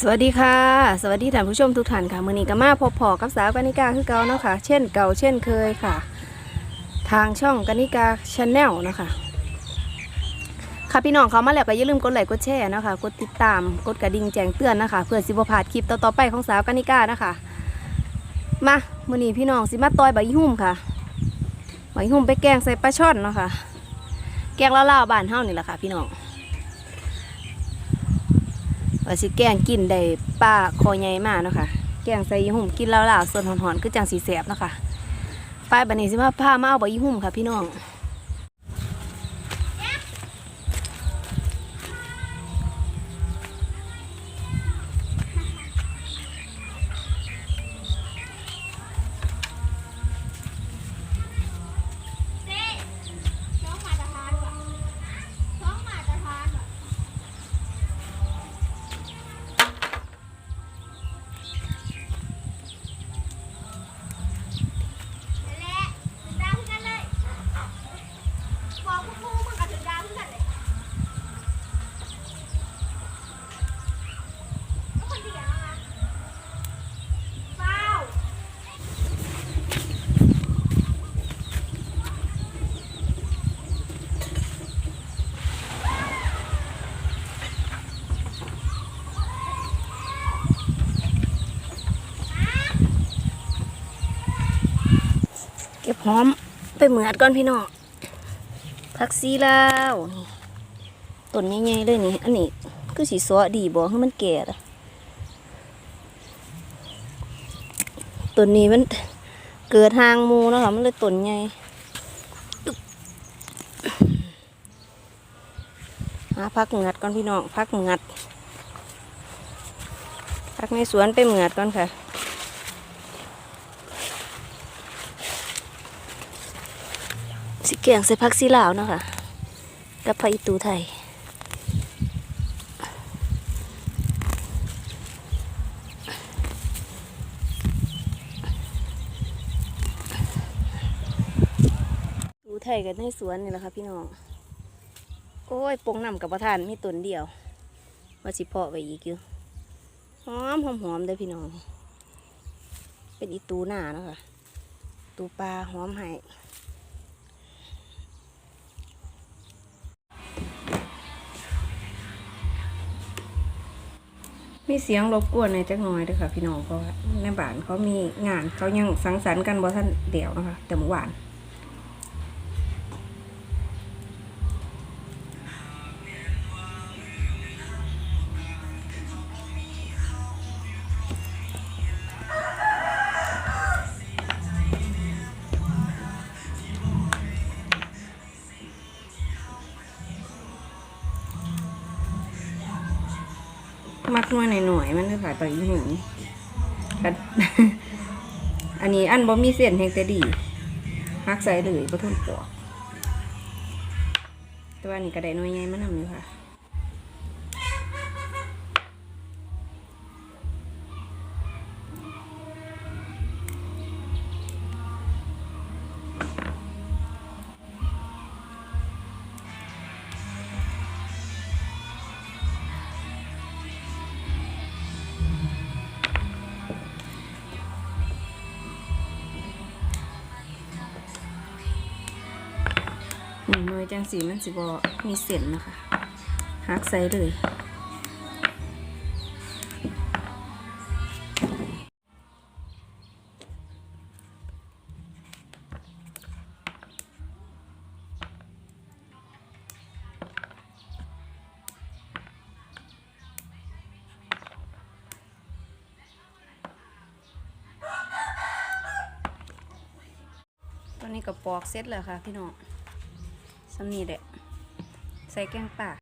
สวัสดีค่ะ สวัสดีท่านผู้ชมทุกท่านค่ะมือนี้ก็มาพบพอกับสาวกานิกาคือเก่าเนาะค่ะ เช่นเก่าเช่นเคยค่ะ ทางช่องกานิกาชาแนลนาะคะค่ะพี่น้องเขามาแล้วก็อย่าลืมกดไลค์กดแชร์นะคะกดติดตามกดกระดิ่งแจ้งเตือนนะคะ เพื่อสิบพลาดคลิปต่อๆไปของสาวกานิกานะคะมามือนี้พี่น้องสิมาต่อยใบหุ่มค่ะใบหุ่มไปแกงใส่ปลาช่อนเนาะค่ะแกงล่าวๆบ้านเฮานี่แหละค่ะ พี่น้อง ว่าสิแกงกินได้ป้าคอใหญ่มากเนาะค่ะ แกงใส่ยี่หุ่มกินแล้วล่ะส่วนหอนๆคือจังสีแสบเนาะค่ะไปบันนี้สิมาพามาเอาใบยี่หุ่มค่ะพี่น้อง อมไปเหมือดก่อนพี่น้องผักซีลาวนี่ต้นใหญ่ๆเลยนี่ อันนี้คือสีสัวดีบ่ให้มันแก่ละต้นนี้มันเกิดหางมูเนาะค่ะมันเลยต้นใหญ่หาพักเหมือดก่อนพี่น้องพักเหมือดพักในสวนไปเหมือดก่อนค่ะ สิแกงใส่ผักซีลาวนะคะกับผักอีตูไทยตูไทยกันในสวนนี่แหละค่ะพี่น้อง โอ้ยปงน้ำกับประทานมีตนเดียว ว่าสิเพาะไว้อีกอยู่หอมหอมหอมเลยพี่น้อง เป็นอีตูหน้าเนาะคะตูปลาหอมให้ มีเสียงรบกวนในจักหน่อยด้วยค่ะ พี่น้องเพราะว่าในบ้านเขามีงานเขายังสังสรรค์กันบ่ท่านเดี่ยวนะคะ แต่เมื่อวาน มันคือขายไปอีหนึ่งอันนี้อันบ่มีเส้นแหงแต่ดีฮักใส่เลยบ่ทนปวกแต่ว่าอันนี้กระไดน้อยใหญ่มานำอยู่ค่ะ วยจังสีมันสิบอมีเส้นนะคะหักใส่เลยตอนนี้ก็ปอกเสร็จแล้วค่ะพี่น้องำนีแหละ ใส่แกงป่า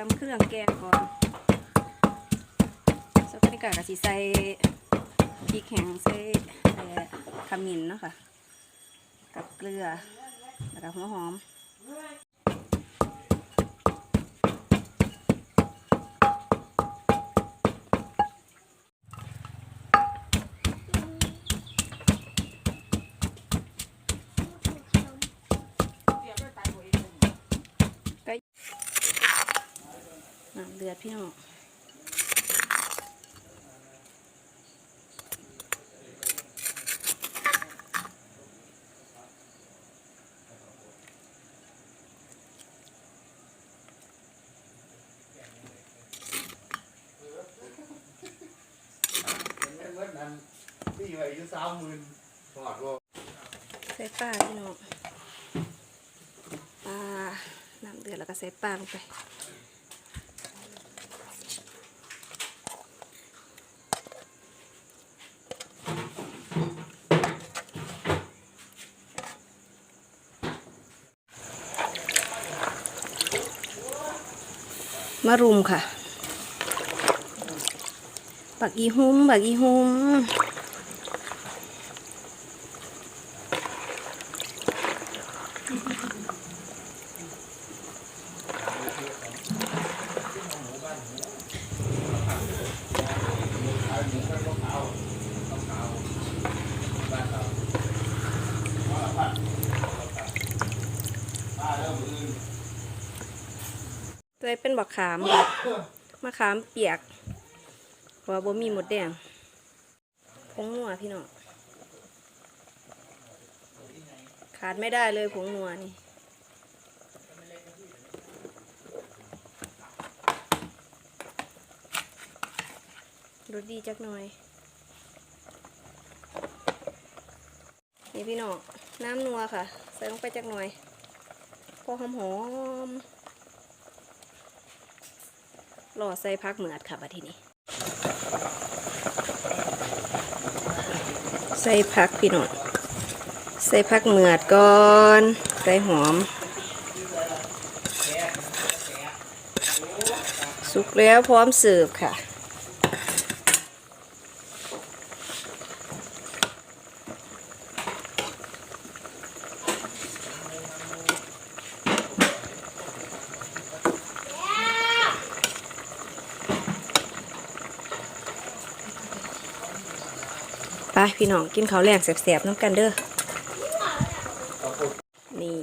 ตำเครื่องแกงก่อนสกัดกากะสิใส่พริกแห้งใส่ขมิ้นเนาะค่ะ กับเกลือ แล้วก็หัวหอมำเดือดพี่น้องใส่ปลาพี่น้องปลาน้ำเดือดแล้วก็ใส่ปลาลงไป มารุมค่ะ บักอีหุ้มบักอีหุ้ม ตัวเป็นบักขามมะขามเปียกเพราะว่าบ่มีหมดแดงผงนัวพี่น้องขาดไม่ได้เลยผงนัวนี่รสดีจักหน่อย นี่พี่น้องน้ำนัวค่ะ ใส่ลงไปจักหน่อยพอหอมๆ รอใส่พักเหมือดค่ะบัดทีนี้ ใส่พักพี่น้องใส่พักเหมือดก่อน ใส่หอม สุกแล้วพร้อมเสิร์ฟค่ะ ไปพี่น้องกินข้าวแรงแสบๆน้ำกันเด้อ นี่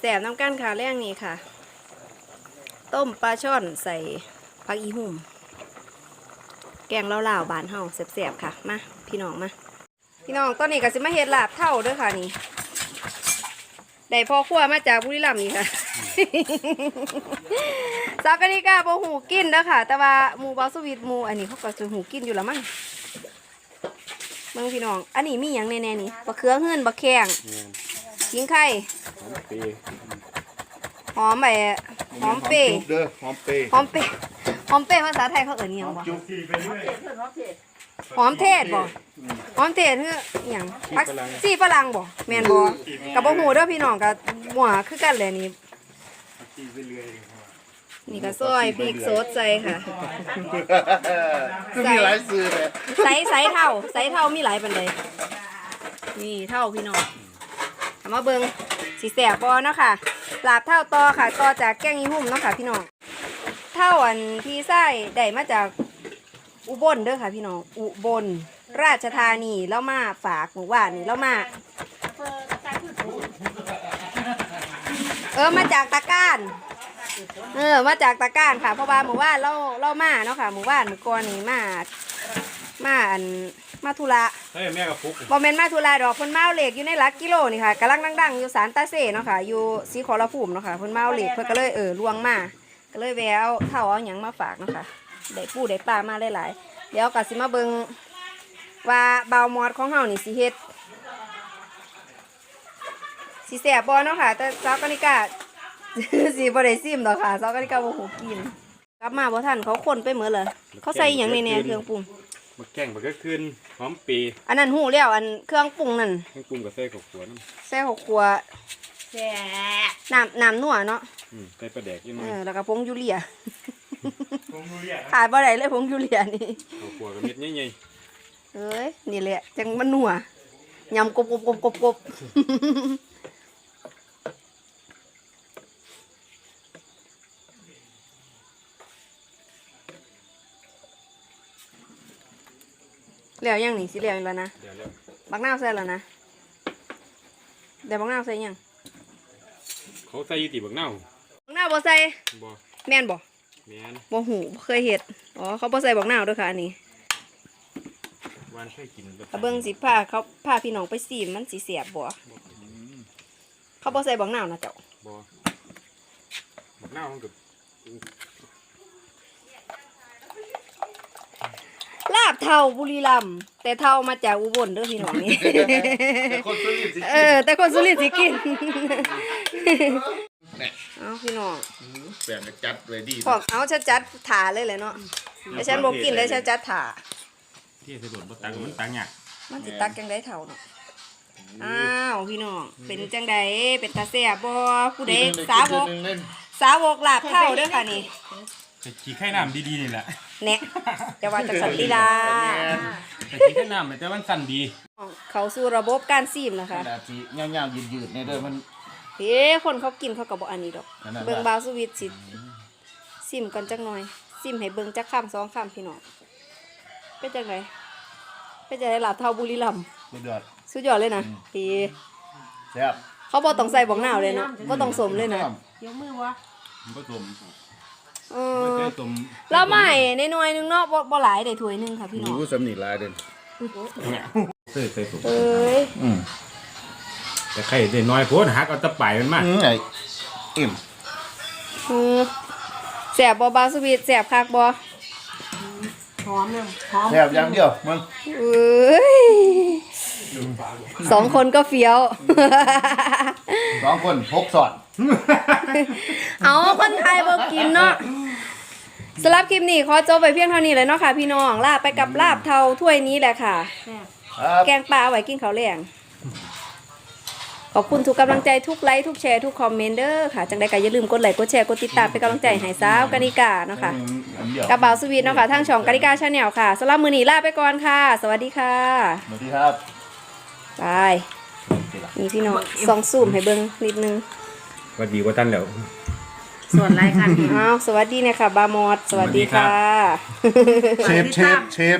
แสบๆน้ำกันข้าวแรงนี่ค่ะ ต้มปลาช่อนใส่ผักอีหุ่ม แกงเล่าวๆบานเฮาแสบๆค่ะ มาพี่น้องมาพี่น้องตอนนี้ก็สิมาเฮ็ดลาบเท่าเด้อค่ะนี่ได้พ่อครัวมาจากบุรีรัมย์นี่ค่ะซากานิกาบ่หูกินเด้อค่ะ แต่ว่าหมูบาสวิตหมูอันนี้เขาก็จะหูกินอยู่ละมั้ง มืองพี่น้อง อันนี้มีอย่างแน่ๆนี่บะเขือเฮือนบะแข้งขิงไข่ปีหอมแบบหอมเปรย์จุ๊บเด้อหอมเปย์หอมเปรย์หอมเปรย์ภาษาไทยเขาเอ่ยนี่ยังบ่จุ๊บไปเรื่อยหอมเทศบ่หอมเทศคืออหย่างพักซี่ฝรั่งบ่แม่นบ่กับบ่ฮู้เด้อพี่น้องกับหมัวคือกันแหละนี่ จีไปเรื่อย นี่ก็ซอยพริกสดใส่ค่ะคือมีหลายสื่อเลยใส่ใส่เท่าใส่เท่ามีหลายปันใดนี่เท่าพี่น้องเอามาเบิงสีแสบบ่เนาะค่ะลาบเท่าต่อค่ะต่อจากแกงอีหุ่มเนาะค่ะพี่น้องเท่าอันที่ไส้ได้มาจากอุบลเด้อค่ะพี่น้องอุบลราชธานีแล้วมาฝากหมู่บ้านนี่แล้วมาเออมาจากตะก้าน เออมาจากตะก้านค่ะ เพราะว่าหมู่บ้านเราเรามาเนาะค่ะหมู่บ้านหมู่กรนี่มามาอันมาธุระเฮ้ยแม่กับฟุกบอมเมนมาธุระดอกเพิ่นมาเอาเหล็กอยู่ในหลักกิโลนี่ค่ะกำลังดังๆอยู่สารตาเซ่เนาะค่ะอยู่สีขอรภูมิเนาะค่ะเพิ่นมาเอาเหล็กเพิ่นก็เลยเออลวงมาก็เลยแววเท่าเอาหยังมาฝากเนาะค่ะได้ปูได้ปลามาหลายๆเดี๋ยวก็สิมาเบิ่งว่าเบาวมอดของเฮานี่สิเฮ็ดสิแซ่บบ่เนาะค่ะแต่สาวกานิกา สิบ่ได้ซิมดอกค่ะสาวกานิกาบ่ฮู้กิน กลับมาบ่ทันเขาคนไปเหมือเลยเขาใส่หยังในแหน่เครื่องปรุงมาแกงมันก็ขึ้นหอมปีอันนั้นหูแล้วอันเครื่องปรุงนั่นให้กลุ่มกับเส้กับขวดน้ใส่หกขวดแซ่บน้ำน้ำนัวเนาะำอืมใส่ปลาแดกยังไงเออแล้วก็ผงยูเรียผงยูเรียขาดบ่ได้เลยผงยูเรียนี่เอาขัวกับเม็ดใหญ่เอ้ยนี่แหละจังมันนัวยำกบกบกบกบกบ แล้วยังนี่สิแล้วอีกแล้วนะๆเดี๋ยวแล้วบักนาวใส่แล้วนะเดี๋ยวบักนาวใส่ยังเขาใส่อยูติบักเน่าบักนาวบ่ใส่บ่แม่นบ่แม่นบ่หูบ่เคยเฮ็ดอ๋อเขาบ่ใส่บักนาวเด้วยค่ะอันนี้วานเคยกินรสชาถ้าติเบิ่งสิพาเขาพาพี่น้องไปซีมมันสิเสียบบ่เขาบ่ใส่บักนาวนะเจ้าบ่บักเน่ามันกับ ลาบเทาบุรีรัมย์แต่เทามาจากอุบลเด้อพี่น้องนี่ แต่คนสุรินทร์สิเออ แต่คนสุรินทร์สิกินเอาพี่น้องแปลงจัดไว้ดีพอกเอาชัดจัดๆถาเลยแหละเนาะแต่ฉันบ่กินเลยชัดจัดๆถาที่สะดุดบ่ตังมันตังยากมันสิตักจังไดเท่าเนาะอ้าวพี่น้องเป็นจังไดเป็นตาแซ่บบ่ผู้ใดสาวกเล่นสาวกลาบเท่าเด้อค่ะนี่แต่ขี้ไข่น้ำดีๆนี่แหละ แหนะจะว่าจังสันติลาแต่ขี้ไข่น้ำแต่มันสั่นดีเขาสู่ระบบการซีมนะคะขนาดที่เงาๆยืดๆในเด้อมันเฮ้คนเขากินเขาก็บ่อันนี้ดอก เบิ่งบาวสวิตสิซิมก่อนจักหน่อย ซิมให้เบิ่งจักคำสองคำพี่น้องเป็นจังไดเป็นจังไดลาบเท่าบุรีรัมย์สุดยอดสุดยอดเลยนะพี่แซ่บเขาบ่ต้องใส่บักนาวเลยเนาะบ่ต้องสมเลยนะยกมือวะมันผสม เอมันอใส่สมแล้วใหม่ในหน่วยหนึงเนาะบ่บ่หลายได้ถ้วยหนึงค่ะพี่น้องรู้สำนีลายเด่นใส่ใส่สมเอ้ยอืมแต่ไข่ได้น้อยโพดหักเอาตะไบมันมาอืมไอ้อิ่มเออแซ่บบ่บาวสวิตแซ่บคักบ่หอมเลยหอมแซ่บอย่างเดียวมันเอ้ย สองคนก็เฟี้ยว สองคนพกสอด เอาคนไทยบอกกินเนาะสำหรับคลิปนี้ขอจบไปเพียงเท่านี้เลยเนาะค่ะ พี่น้องลาไปกับลาบเทาถ้วยนี้แหละค่ะครับแกงปลาเอาไว้กินข้าวแรงขอบคุณทุกกำลังใจทุกไลค์ทุกแชร์ทุกคอมเมนต์เด้อค่ะ จังใดก็อย่าลืมกดไลค์กดแชร์กดติดตามเป็นกำลังใจให้สาวกานิกาเนาะค่ะอืมอันเดียวกระเป๋าสวีทเนาะค่ะทางช่องกานิกาชาแนลค่ะสำหรับมือนี้ลาไปก่อนค่ะ สวัสดีค่ะ สวัสดีครับ บายนี่พี่น้องซองซูมให้เบิ้งนิดนึงว่าดีกว่าตันแล้วส่วนไรกันอ้าวสวัสดีเนี่ยค่ะบามอดสวัสดีสวัสดีครัค่ะ เชฟเชฟเชฟ